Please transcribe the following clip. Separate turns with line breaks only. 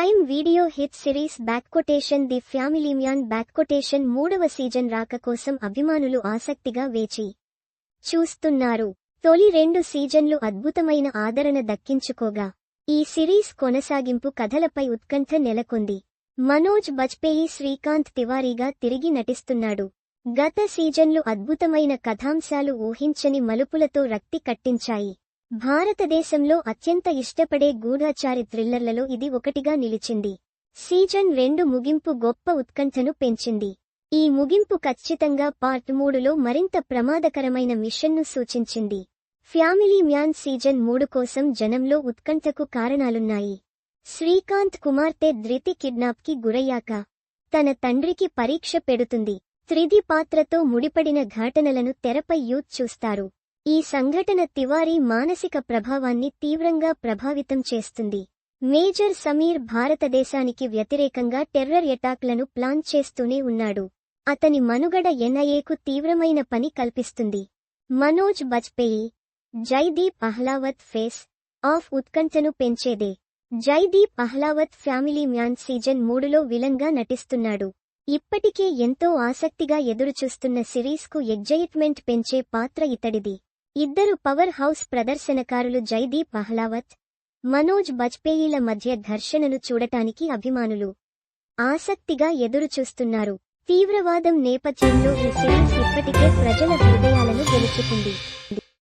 Prime video hit series back quotation the family man quotation మూడవ season రాక కోసం అభిమానులు ఆసక్తిగా వేచి చూస్తున్నారు. తొలి రెండు సీజన్లు అద్భుతమైన ఆదరణ దక్కించుకోగా ఈ సిరీస్ కొనసాగింపు కథలపై ఉత్కంఠ నెలకొంది. మనోజ్ బజ్పేయి శ్రీకాంత్ తివారీగా తిరిగి నటిస్తున్నాడు. గత సీజన్లు అద్భుతమైన కథాంశాలు ఊహించని మలుపులతో రక్తి కట్టించాయి. భారతదేశంలో అత్యంత ఇష్టపడే గూఢాచారి థ్రిల్లర్లలో ఇది ఒకటిగా నిలిచింది. సీజన్ రెండు ముగింపు గొప్ప ఉత్కంఠను పెంచింది. ఈ ముగింపు ఖచ్చితంగా పార్ట్ మూడులో మరింత ప్రమాదకరమైన మిషన్ను సూచించింది. ఫ్యామిలీ మ్యాన్ సీజన్ మూడు కోసం జనంలో ఉత్కంఠకు కారణాలున్నాయి. శ్రీకాంత్ కుమార్తె ధృతి కిడ్నాప్కి గురయ్యాక తన తండ్రికి పరీక్ష పెడుతుంది. త్రిది పాత్రతో ముడిపడిన ఘటనలను తెరపై యూత్ చూస్తారు. ఈ సంఘటన తివారీ మానసిక ప్రభావాన్ని తీవ్రంగా ప్రభావితం చేస్తుంది. మేజర్ సమీర్ భారతదేశానికి వ్యతిరేకంగా టెర్రర్ ఎటాక్లను ప్లాన్ చేస్తూనే ఉన్నాడు. అతని మనుగడ ఎన్ఐఏకు తీవ్రమైన పని కల్పిస్తుంది. మనోజ్ బజ్పేయి జైదీప్ అహ్లావత్ ఫేస్ ఆఫ్ ఉత్కంఠను పెంచేదే. Jaideep Ahlawat family man season మూడులో విలన్గా నటిస్తున్నాడు. ఇప్పటికే ఎంతో ఆసక్తిగా ఎదురుచూస్తున్న సిరీస్కు ఎగ్జైట్మెంట్ పెంచే పాత్ర ఇతడిది. ఇద్దరు పవర్ హౌస్ ప్రదర్శనకారులు జైదీప్ అహ్లావత్ మనోజ్ బజ్పేయిల మధ్య ఘర్షణను చూడటానికి అభిమానులు ఆసక్తిగా ఎదురుచూస్తున్నారు. తీవ్రవాదం నేపథ్యంలో ఈ సిరీస్ ఇప్పటికే ప్రజల హృదయాలను గెలుచుకుంది.